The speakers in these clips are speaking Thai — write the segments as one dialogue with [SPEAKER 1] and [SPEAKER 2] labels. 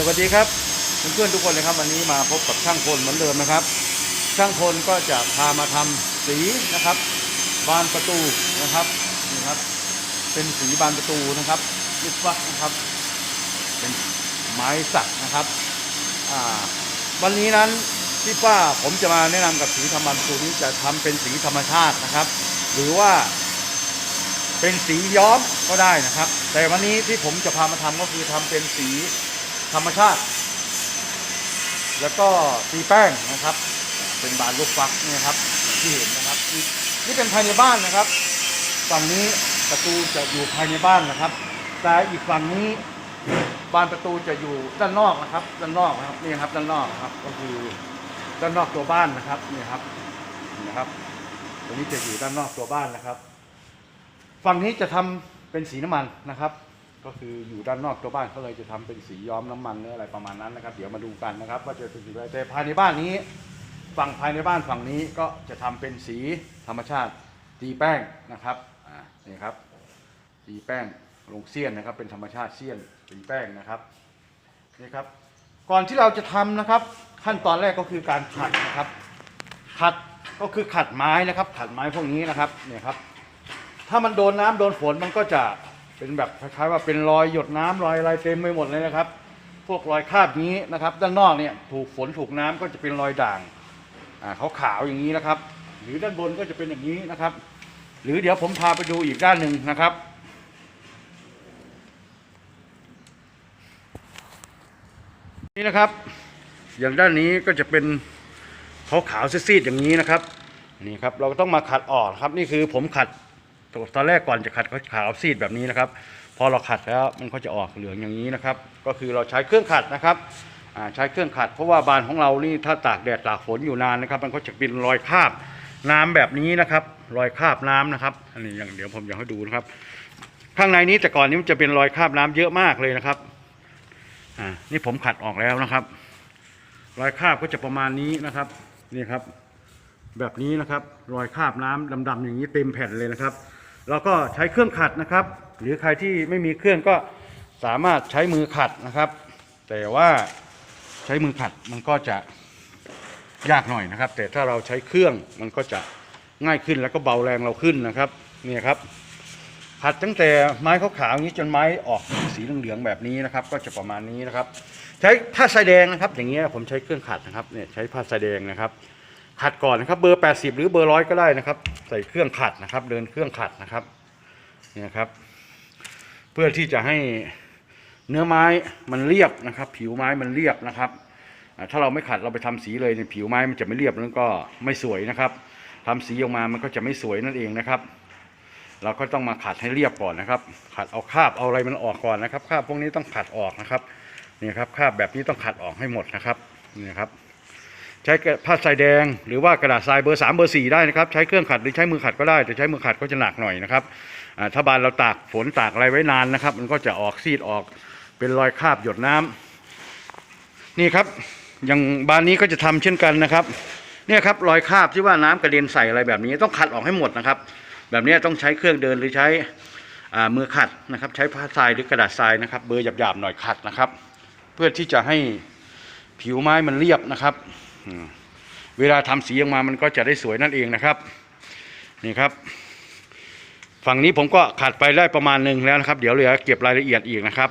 [SPEAKER 1] สวัสดีครับเพื่อนๆทุกคนเลยครับวันนี้มาพบกับช่างพลเหมือนเดิมนะครับ ช่างพลก็จะพามาทำสีนะครับ บานประตูนะครับนี่ครับ เป็นสีบานประตูนะครับลูกฟักนะครับ เป็นไม้สักนะครับอ่าวันนี้นั้นที่ป้าผมจะมาแนะนำกับสีธรรมบานประตูนี้จะทำเป็นสีธรรมชาตินะครับ หรือว่าเป็นสีย้อมก็ได้นะครับ แต่วันนี้ที่ผมจะพามาทำก็คือทำเป็นสี ธรรมชาติ แล้วก็สีแป้งนะครับ เป็นบานลูกฟักนี่ครับที่เห็นนะครับนี่เป็นภายในบ้านนะครับ ฝั่งนี้ประตูจะอยู่ภายในบ้านนะครับ แต่อีกฝั่งนี้บานประตูจะอยู่ด้านนอกนะครับ ด้านนอกนะครับนี่ครับด้านนอกครับ ก็คือด้านนอกตัวบ้านนะครับนี่ครับนี่นะครับตรงนี้จะอยู่ด้านนอกตัวบ้านนะครับ ฝั่งนี้จะทำเป็นสีน้ำมันนะครับ ก็คืออยู่ด้านนอกตัวบ้านเขาเลยจะทำเป็นสีย้อมน้ำมันหรืออะไรประมาณนั้นนะครับ เดี๋ยวมาดูกันนะครับ ว่าจะเป็นสีอะไรแต่ภายในบ้านนี้ ฝั่งภายในบ้านฝั่งนี้ก็จะทำเป็นสีธรรมชาติตีแป้งนะครับอ่านี่ครับตีแป้งลงเสี้ยนนะครับ เป็นธรรมชาติเสี้ยนตีแป้งนะครับนี่ครับ ก่อนที่เราจะทำนะครับ ขั้นตอนแรกก็คือการขัดนะครับ ขัดก็คือขัดไม้นะครับ ขัดไม้พวกนี้นะครับเนี่ยครับ ถ้ามันโดนน้ำโดนฝนมันก็จะ เป็นแบบคล้ายๆว่าเป็นรอยหยดน้ำรอยอะไรเต็มไปหมดเลยนะครับ พวกรอยคราบนี้นะครับ ด้านนอกเนี่ยถูกฝนถูกน้ำก็จะเป็นรอยด่างอ่าขาวๆอย่างนี้นะครับ หรือด้านบนก็จะเป็นอย่างนี้นะครับ หรือเดี๋ยวผมพาไปดูอีกด้านหนึ่งนะครับนี่นะครับ อย่างด้านนี้ก็จะเป็นขาวซีดๆอย่างนี้นะครับ นี่ครับเราก็ต้องมาขัดออกครับ นี่คือผมขัด ตอนแรกก่อนจะขัดก็ขาวซีดแบบนี้นะครับ พอเราขัดแล้วมันก็จะออกเหลืองอย่างนี้นะครับ ก็คือเราใช้เครื่องขัดนะครับใช้เครื่องขัด เพราะว่าบานของเรานี่ถ้าตากแดดตากฝนอยู่นานนะครับ มันก็จะเป็นรอยคราบน้ำแบบนี้นะครับ รอยคราบน้ำนะครับอันนี้อย่างเดี๋ยวผมอยากให้ดูนะครับ ข้างในนี้แต่ก่อนนี้มันจะเป็นรอยคราบน้ำเยอะมากเลยนะครับอ่านี่ผมขัดออกแล้วนะครับ รอยคราบก็จะประมาณนี้นะครับนี่ครับ แบบนี้นะครับ รอยคราบน้ำดำๆอย่างนี้เต็มแผ่นเลยนะครับ แล้วก็ใช้เครื่องขัดนะครับ หรือใครที่ไม่มีเครื่องก็สามารถใช้มือขัดนะครับ แต่ว่าใช้มือขัดมันก็จะยากหน่อยนะครับ แต่ถ้าเราใช้เครื่องมันก็จะง่ายขึ้นแล้วก็เบาแรงเราขึ้นนะครับเนี่ยครับขัดตั้งแต่ไม้ขาวๆอย่างนี้จนไม้ออกสีเหลืองๆแบบนี้นะครับ ก็จะประมาณนี้นะครับ ใช้ผ้าสายแดงนะครับ อย่างเงี้ยผมใช้เครื่องขัดนะครับเนี่ยใช้ผ้าสายแดงนะครับ ขัดก่อนนะครับเบอร์ 80 หรือเบอร์ร้อยก็ได้นะครับ ใส่เครื่องขัดนะครับ เดินเครื่องขัดนะครับนี่นะครับ เพื่อที่จะให้เนื้อไม้มันเรียบนะครับ ผิวไม้มันเรียบนะครับถ้าเราไม่ขัดเราไปทำสีเลยเนี่ยผิวไม้มันจะไม่เรียบแล้วก็ไม่สวยนะครับทำสีออกมามันก็จะไม่สวยนั่นเองนะครับ เราก็ต้องมาขัดให้เรียบก่อนนะครับ ขัดเอาคราบเอาอะไรมันออกก่อนนะครับคราบพวกนี้ต้องขัดออกนะครับนี่ครับคราบแบบนี้ต้องขัดออกให้หมดนะครับนี่ครับ ใช้ผ้าทรายแดง หรือว่ากระดาษทรายเบอร์สามเบอร์สี่ได้นะครับ ใช้เครื่องขัดหรือใช้มือขัดก็ได้ แต่ใช้มือขัดก็จะหนักหน่อยนะครับถ้าบานเราตากฝนตากอะไรไว้นานนะครับ มันก็จะออกซีดออกเป็นรอยคราบหยดน้ำนี่ครับอย่างบานนี้ก็จะทำเช่นกันนะครับ เนี่ยครับรอยคราบที่ว่าน้ำกระเด็นใส่อะไรแบบนี้ต้องขัดออกให้หมดนะครับ แบบนี้ต้องใช้เครื่องเดินหรือใช้มือขัดนะครับ ใช้ผ้าทรายหรือกระดาษทรายนะครับ เบอร์หยาบๆหน่อยขัดนะครับ เพื่อที่จะให้ผิวไม้มันเรียบนะครับ เวลาทำสีออกมามันก็จะได้สวยนั่นเองนะครับ นี่ครับ ฝั่งนี้ผมก็ขัดไปได้ประมาณหนึ่งแล้วนะครับ เดี๋ยวเหลือเก็บรายละเอียดอีกนะครับ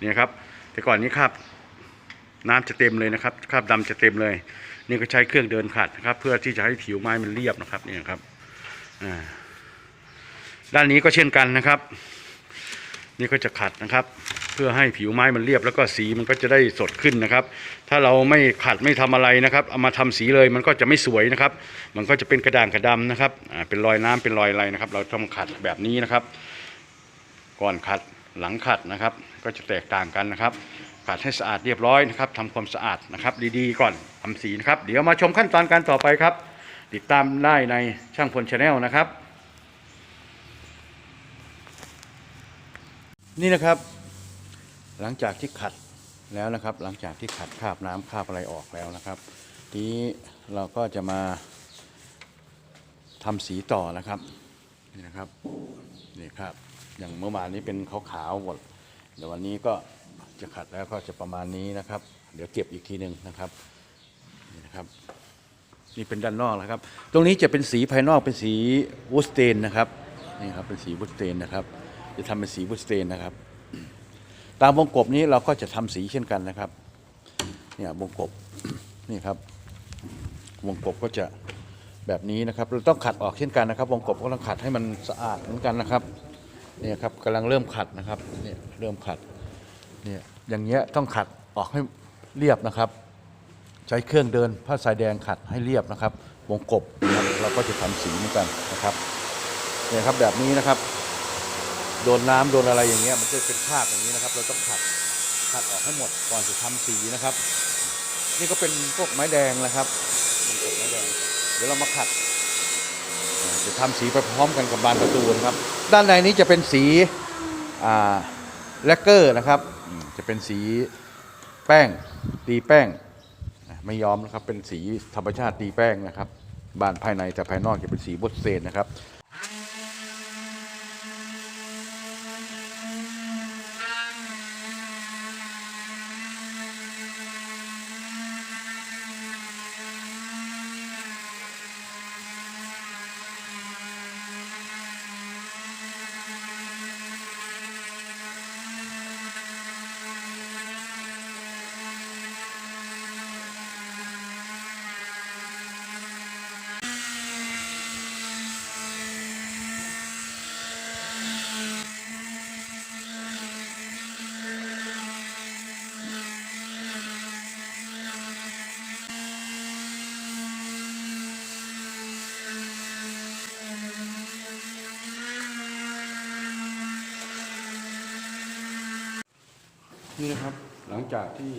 [SPEAKER 1] นี่ครับ แต่ก่อนนี้ครับ น้ำจะเต็มเลยนะครับคราบดำจะเต็มเลย นี่ก็ใช้เครื่องเดินขัดนะครับ เพื่อที่จะให้ผิวไม้มันเรียบนะครับนี่ครับด้านนี้ก็เช่นกันนะครับ นี่ก็จะขัดนะครับ เพื่อให้ผิวไม้มันเรียบแล้วก็สีมันก็จะได้สดขึ้นนะครับ ถ้าเราไม่ขัดไม่ทำอะไรนะครับ เอามาทำสีเลยมันก็จะไม่สวยนะครับ มันก็จะเป็นกระด่างกระดำนะครับเป็นรอยน้ำเป็นรอยอะไรนะครับ เราต้องขัดแบบนี้นะครับ ก่อนขัดหลังขัดนะครับ ก็จะแตกต่างกันนะครับขัดให้สะอาดเรียบร้อยนะครับทำความสะอาดนะครับ ดีๆ ก่อนทำสีนะครับ เดี๋ยวมาชมขั้นตอนการต่อไปครับ ติดตามได้ในช่างพลชาแนลนะครับ นี่นะครับ หลังจากที่ขัดแล้วนะครับ หลังจากที่ขัดคราบน้ำคราบอะไรออกแล้วนะครับทีนี้เราก็จะมาทำสีต่อนะครับนี่นะครับนี่ครับ อย่างเมื่อวานนี้เป็นขาวๆหมดเดี๋ยววันนี้ก็จะขัดแล้วก็จะประมาณนี้นะครับ เดี๋ยวเก็บอีกทีหนึ่งนะครับนี่นะครับนี่เป็นด้านนอกนะครับ ตรงนี้จะเป็นสีภายนอกเป็นสีวูสเตนนะครับนี่ครับเป็นสีวูสเตนนะครับ จะทำเป็นสีวูสเตนนะครับ ตามวงกบนี้เราก็จะทำสีเช่นกันนะครับ เนี่ยวงกบนี่ครับ วงกบก็จะแบบนี้นะครับเราต้องขัดออกเช่นกันนะครับ วงกบก็ต้องขัดให้มันสะอาดเหมือนกันนะครับเนี่ยครับกำลังเริ่มขัดนะครับเนี่ยเริ่มขัดเนี่ยอย่างเงี้ยต้องขัดออกให้เรียบนะครับ ใช้เครื่องเดินผ้าสายแดงขัดให้เรียบนะครับ วงกบเราก็จะทำสีเหมือนกันนะครับเนี่ยครับแบบนี้นะครับ โดนน้ำโดนอะไรอย่างเงี้ยมันจะเป็นคราบอย่างนี้นะครับ เราต้องขัดขัดออกให้หมดก่อนจะทำสีนะครับ นี่ก็เป็นพวกไม้แดงนะครับมันเป็นไม้แดง เดี๋ยวเรามาขัด จะทำสีไปพร้อมกันกับบานประตูนะครับ ด้านในนี้จะเป็นสีอ่าแลกเกอร์นะครับ จะเป็นสีแป้งตีแป้งไม่ยอมนะครับเป็นสีธรรมชาติตีแป้งนะครับบานภายในแต่ภายนอกจะเป็นสีบดเซนนะครับ นี่นะครับหลังจากที่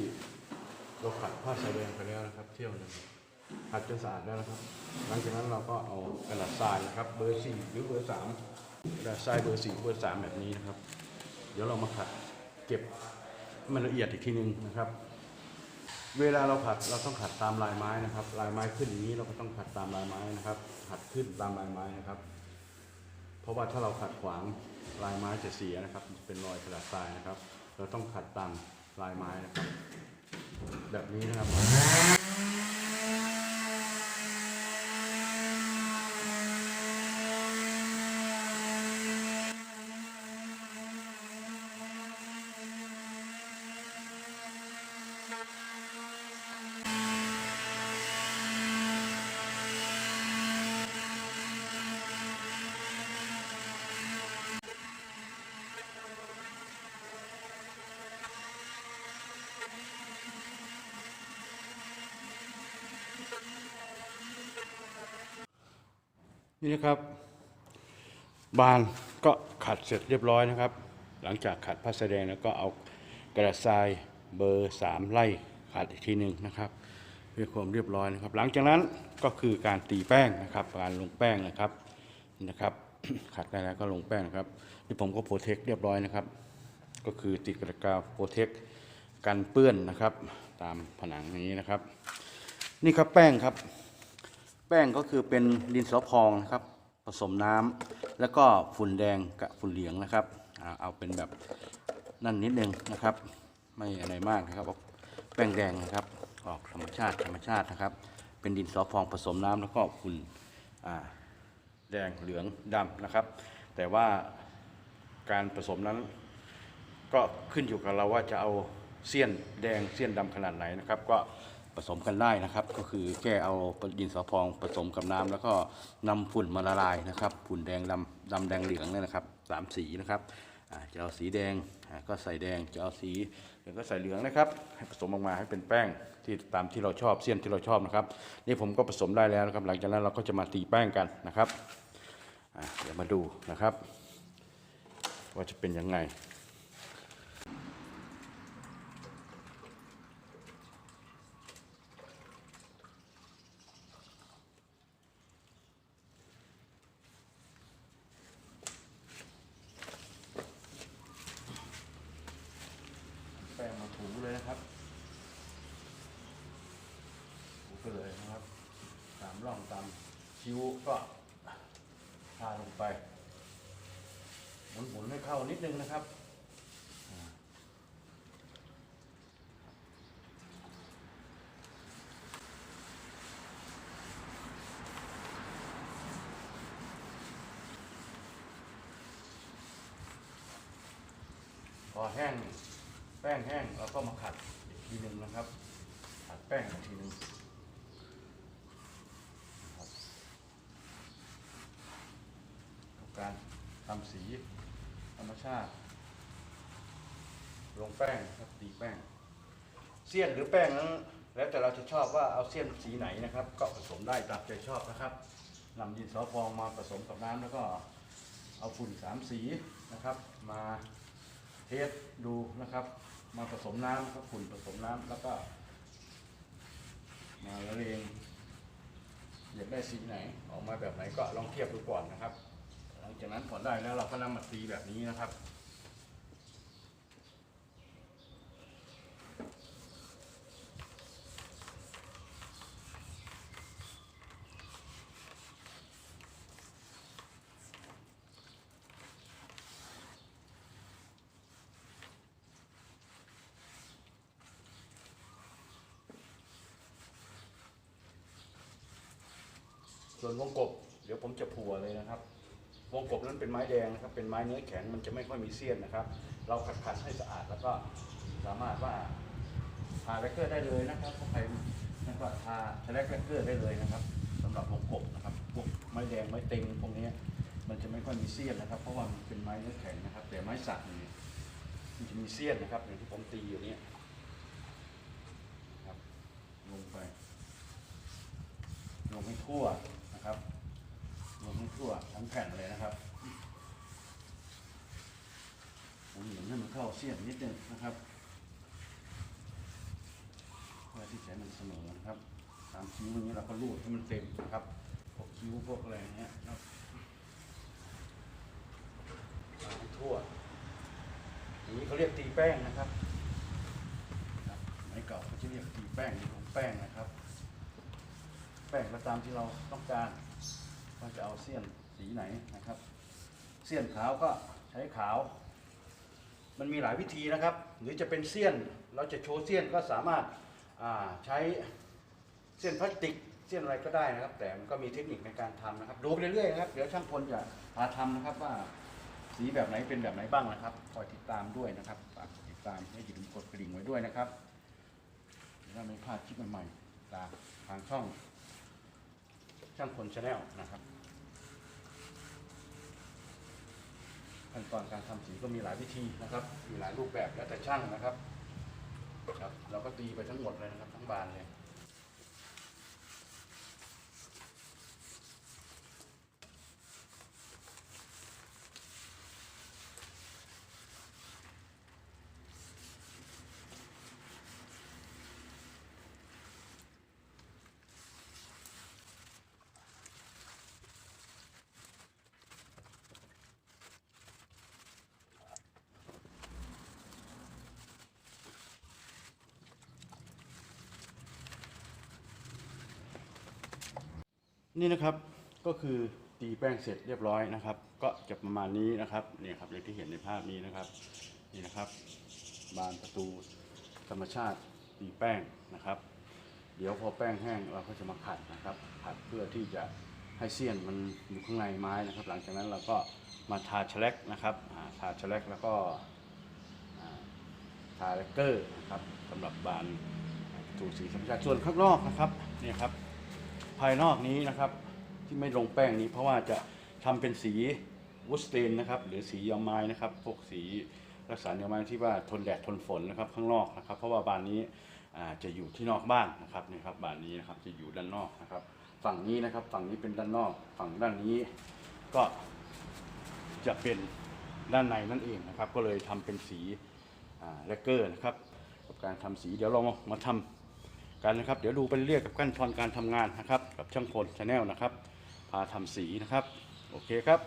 [SPEAKER 1] เราขัดผ้าสายแดงไปแล้วนะครับ เที่ยวนึงขัดจนสะอาดแล้วนะครับ หลังจากนั้นเราก็เอากระดาษทรายนะครับ เบอร์สี่หรือเบอร์สามกระดาษทรายเบอร์สี่เบอร์สามแบบนี้นะครับ เดี๋ยวเรามาขัดเก็บมันละเอียดอีกทีหนึงนะครับ เวลาเราขัดเราต้องขัดตามลายไม้นะครับ ลายไม้ขึ้นอย่างนี้เราก็ต้องขัดตามลายไม้นะครับ ขัดขึ้นตามลายไม้นะครับ เพราะว่าถ้าเราขัดขวางลายไม้จะเสียนะครับ เป็นรอยกระดาษทรายนะครับ เราต้องขัดตามลายไม้นะครับ แบบนี้นะครับ นี่นะครับ บานก็ขัดเสร็จเรียบร้อยนะครับ หลังจากขัดผ้าแสดงแล้วก็เอากระดาษทรายเบอร์สามไล่ขัดอีกทีหนึ่งนะครับเพื่อความเรียบร้อยนะครับ หลังจากนั้นก็คือการตีแป้งนะครับ การลงแป้งนะครับนะครับ ขัดได้แล้วก็ลงแป้งนะครับนี่ผมก็โปรเทคเรียบร้อยนะครับ ก็คือติดกระกาวโปรเทคกันเปื้อนนะครับ ตามผนังนี้นะครับ นี่ครับแป้งครับ แป้งก็คือเป็นดินสอพองนะครับ ผสมน้ำแล้วก็ฝุ่นแดงกับฝุ่นเหลืองนะครับ เอาเป็นแบบนั่นนิดนึงนะครับ ไม่อะไรมากนะครับเอาแป้งแดงนะครับ ออกธรรมชาติธรรมชาตินะครับ เป็นดินสอพองผสมน้ำแล้วก็ฝุ่นแดงเหลืองดำนะครับ แต่ว่าการผสมนั้นก็ขึ้นอยู่กับเราว่าจะเอาเสี้ยนแดงเสี้ยนดำขนาดไหนนะครับ ก็ ผสมกันได้นะครับ ก็คือแค่เอาดินสอพองผสมกับน้ำแล้วก็นำฝุ่นมาละลายนะครับ ฝุ่นแดงดำดำแดงเหลืองเนี่ยนะครับสามสีนะครับจะเอาสีแดงก็ใส่แดงจะเอาสีเหลืองก็ใส่เหลืองนะครับให้ผสมออกมาให้เป็นแป้งที่ตามที่เราชอบเสี้ยนที่เราชอบนะครับนี่ผมก็ผสมได้แล้วนะครับ หลังจากนั้นเราก็จะมาตีแป้งกันนะครับเดี๋ยวมาดูนะครับ ว่าจะเป็นยังไง องตามชิวก็ทาลงไป หมุนหมุนให้เข้านิดนึงนะครับพอแห้งแป้งแห้งแล้วก็มาขัดอีกทีหนึ่งนะครับ ขัดแป้งอีกทีหนึ่ง ชาติ ลงแป้งครับตีแป้ง เสี้ยนหรือแป้งนั้นแล้วแต่เราจะชอบว่าเอาเสี้ยนสีไหนนะครับ ก็ผสมได้ตามใจชอบนะครับนำดินสอพองมาผสมกับน้ำแล้วก็เอาฝุ่นสามสีนะครับ มาเทสดูนะครับ มาผสมน้ำครับฝุ่นผสมน้ำแล้วก็ มาละเลงอยากได้สีไหนออกมาแบบไหนก็ลองเทียบดูก่อนนะครับ ลังจากนั้นพอได้แล้วเราก็นำมาตีแบบนี้นะครับ ส่วนวงกบเดี๋ยวผมจะผัวเลยนะครับ วงกบนั้นเป็นไม้แดงนะครับ เป็นไม้เนื้อแข็งมันจะไม่ค่อยมีเสี้ยนนะครับ เราขัดขัดให้สะอาดแล้วก็สามารถว่าทาแลกเกอร์ได้เลยนะครับถ้าใครนั่นก็ทาแลกเกอร์ได้เลยนะครับสำหรับวงกบนะครับพวกไม้แดงไม้เต็งพวกนี้มันจะไม่ค่อยมีเสี้ยนนะครับ เพราะว่ามันเป็นไม้เนื้อแข็งนะครับ แต่ไม้สักนี่มันจะมีเสี้ยนนะครับอย่างที่ผมตีอยู่เนี้ครับ ลงไป ลงให้ทั่วนะครับ ลงให้ทั่วทั้งแผ่นเลยนะครับผมเหนียวให้มันเข้าเสี้ยนนิดนึงนะครับเพื่อที่จะให้มันเสมอนะครับ ตามคิ้วอย่างนี้เราก็รูดให้มันเต็มนะครับพวกคิ้วพวกอะไรอย่างเงี้ยครับทาให้ทั่วอย่างนี้เขาเรียกตีแป้งนะครับครับไม้เก่าเขาจะเรียกตีแป้งหรือผงแป้งนะครับ แป้งก็ตามที่เราต้องการว่าจะ เสี้ยนสีไหนนะครับ เสี้ยนขาวก็ใช้ขาว มันมีหลายวิธีนะครับ หรือจะเป็นเสี้ยนเราจะโชว์เสี้ยนก็สามารถาใช้เสี้ยนพลาสติกเสี้ยนอะไรก็ได้นะครับ แต่มันก็มีเทคนิคในการทำนะครับ ดูไปเรื่อยๆนะครับ เดี๋ยวช่างพลจะพาทำนะครับว่าสีแบบไหนเป็นแบบไหนบ้างนะครับ คอยติดตามด้วยนะครับฝากติดตามให้อย่าลืมกดกระดิ่งไว้ด้วยนะครับจะได้ไม่พลาดคลิปใหม่ๆจาทางช่องช่างพลชาแนลนะครับ ขั้นตอนการทำสีก็มีหลายวิธีนะครับ มีหลายรูปแบบแล้วแต่ช่างนะครับครับ เราก็ตีไปทั้งหมดเลยนะครับทั้งบานเลย นี่นะครับก็คือตีแป้งเสร็จเรียบร้อยนะครับ ก็จะประมาณนี้นะครับนี่ครับอย่างที่เห็นในภาพนี้นะครับนี่นะครับบานประตูธรรมชาติตีแป้งนะครับ เดี๋ยวพอแป้งแห้งเราก็จะมาขัดนะครับขัดเพื่อที่จะให้เสี้ยนมันอยู่ข้างในไม้นะครับ หลังจากนั้นเราก็มาทาแฉลกนะครับาทาแฉลกแล้วก็ทาแลกเกอร์นะครับสำหรับบานประตูสีธรรมชาติส่วนข้างนอกนะครับนี่ครับ ภายนอกนี้นะครับ ที่ไม่ลงแป้งนี้เพราะว่าจะทำเป็นสีวูดสเตนนะครับ หรือสียาไม้นะครับ พวกสีรักษายาไม้ที่ว่าทนแดดทนฝนนะครับ ข้างนอกนะครับ เพราะว่าบานนี้จะอยู่ที่นอกบ้านนะครับนี่ครับบานนี้นะครับจะอยู่ด้านนอกนะครับ ฝั่งนี้นะครับฝั่งนี้เป็นด้านนอก ฝั่งด้านนี้ก็จะเป็นด้านในนั่นเองนะครับ ก็เลยทำเป็นสีแลกเกอร์นะครับกับการทำสีเดี๋ยวเรามาทำ กันนะครับ เดี๋ยวดูไปเรื่อยกับขั้นตอนการทำงานนะครับ กับช่างพลชาแนลนะครับ พาทำสีนะครับ โอเคครับ